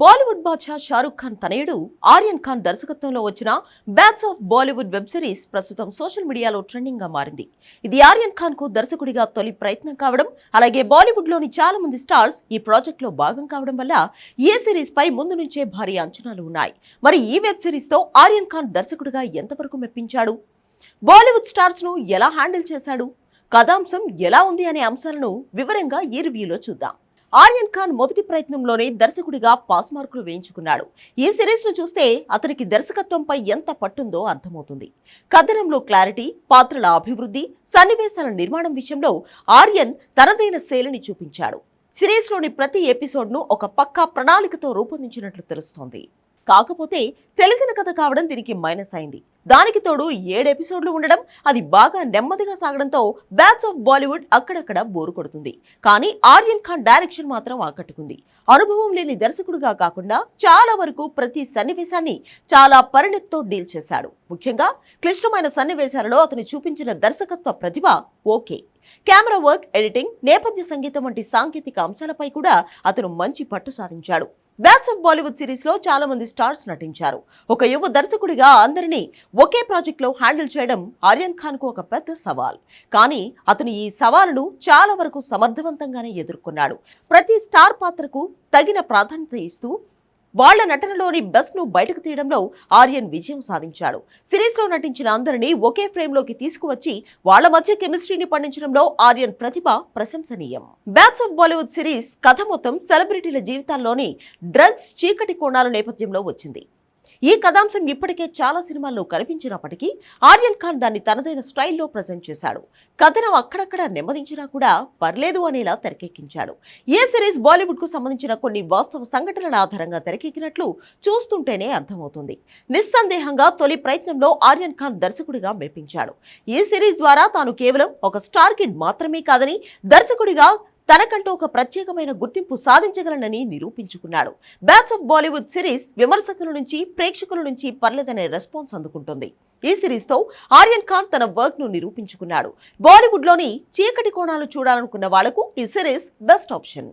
బాలీవుడ్ బాద్షా షారుఖ్ ఖాన్ తనయుడు ఆర్యన్ ఖాన్ దర్శకత్వంలో వచ్చిన bads of Bollywood web series ప్రస్తుతం సోషల్ మీడియాలో ట్రెండింగ్గా మారింది. ఇది ఆర్యన్ ఖాన్కు దర్శకుడిగా తొలి ప్రయత్నం కావడం అలాగే బాలీవుడ్లోని చాలా మంది స్టార్స్ ఈ ప్రాజెక్ట్లో భాగం కావడం వల్ల ఏ సిరీస్ పై ముందు నుంచే భారీ అంచనాలు ఉన్నాయి. మరి ఈ వెబ్ సిరీస్తో ఆర్యన్ ఖాన్ దర్శకుడిగా ఎంతవరకు మెప్పించాడు? బాలీవుడ్ స్టార్స్ను ఎలా హ్యాండిల్ చేశాడు? కథాంశం ఎలా ఉంది అనే అంశాలను వివరంగా ఈ రివ్యూలో చూద్దాం. ఆర్యన్ ఖాన్ మొదటి ప్రయత్నంలోనే దర్శకుడిగా పాస్ మార్కులు వేయించుకున్నాడు. ఈ సిరీస్ను చూస్తే అతనికి దర్శకత్వంపై ఎంత పట్టుందో అర్థమవుతుంది. కథనంలో క్లారిటీ పాత్రల అభివృద్ధి సన్నివేశాల నిర్మాణం విషయంలో ఆర్యన్ తనదైన శైలిని చూపించాడు. సిరీస్లోని ప్రతి ఎపిసోడ్ను ఒక పక్కా ప్రణాళికతో రూపొందించినట్లు తెలుస్తోంది. కాకపోతే తెలిసిన కథ కావడం దీనికి మైనస్ అయింది. దానికి తోడు ఏడు ఎపిసోడ్లు ఉండడం అది బాగా నెమ్మదిగా సాగడంతో బ్యాట్స్ ఆఫ్ బాలీవుడ్ అక్కడక్కడ బోరు కొడుతుంది. కానీ ఆర్యన్ ఖాన్ డైరెక్షన్ మాత్రం ఆకట్టుకుంది. అనుభవం లేని దర్శకుడిగా కాకుండా చాలా వరకు ప్రతి సన్నివేశాన్ని చాలా పరిణతితో డీల్ చేశాడు. ముఖ్యంగా క్లిష్టమైన సన్నివేశాలలో అతను చూపించిన దర్శకత్వ ప్రతిభ ఓకే. కెమెరా వర్క్ ఎడిటింగ్ నేపథ్య సంగీతం వంటి సాంకేతిక అంశాలపై కూడా అతను మంచి పట్టు సాధించాడు. బ్యాట్స్ ఆఫ్ బాలీవుడ్ సిరీస్లో చాలా మంది స్టార్స్ నటించారు. ఒక యువ దర్శకుడిగా అందరినీ ఒకే ప్రాజెక్ట్లో హ్యాండిల్ చేయడం ఆర్యన్ ఖాన్కు ఒక పెద్ద సవాల్. కానీ అతను ఈ సవాలును చాలా వరకు సమర్థవంతంగానే ఎదుర్కొన్నాడు. ప్రతి స్టార్ పాత్రకు తగిన ప్రాధాన్యత ఇస్తూ వాళ్ళ నటనలోని బెస్ట్ను బయటకు తీయడంలో ఆర్యన్ విజయం సాధించాడు. సిరీస్లో నటించిన అందరినీ ఒకే ఫ్రేమ్లోకి తీసుకువచ్చి వాళ్ళ మధ్య కెమిస్ట్రీని పండించడంలో ఆర్యన్ ప్రతిభ ప్రశంసనీయం. బ్యాట్స్ ఆఫ్ బాలీవుడ్ సిరీస్ కథ మొత్తం సెలబ్రిటీల జీవితాల్లోని డ్రగ్స్ చీకటి కోణాల నేపథ్యంలో వచ్చింది. ఈ కథాంశం ఇప్పటికే చాలా సినిమాల్లో కనిపించినప్పటికీ ఆర్యన్ ఖాన్ దాన్ని తనదైన స్టైల్లో ప్రజెంట్ చేశాడు. కథనం అక్కడక్కడ నెమ్మదించినా కూడా పర్లేదు అనేలా తెరకెక్కించాడు. ఏ సిరీస్ బాలీవుడ్కు సంబంధించిన కొన్ని వాస్తవ సంఘటనల ఆధారంగా తెరకెక్కినట్లు చూస్తుంటేనే అర్థమవుతుంది. నిస్సందేహంగా తొలి ప్రయత్నంలో ఆర్యన్ ఖాన్ దర్శకుడిగా మెప్పించాడు. ఈ సిరీస్ ద్వారా తాను కేవలం ఒక స్టార్ కిడ్ మాత్రమే కాదని దర్శకుడిగా తనకంటూ ఒక ప్రత్యేకమైన గుర్తింపు సాధించగలనని నిరూపించుకున్నాడు. బ్యాట్స్ ఆఫ్ బాలీవుడ్ సిరీస్ విమర్శకుల నుంచి ప్రేక్షకుల నుంచి పర్లేదనే రెస్పాన్స్ అందుకుంటుంది. ఈ సిరీస్తో ఆర్యన్ ఖాన్ తన వర్క్ను నిరూపించుకున్నాడు. బాలీవుడ్లోని చీకటి కోణాలు చూడాలనుకున్న వాళ్ళకు ఈ సిరీస్ బెస్ట్ ఆప్షన్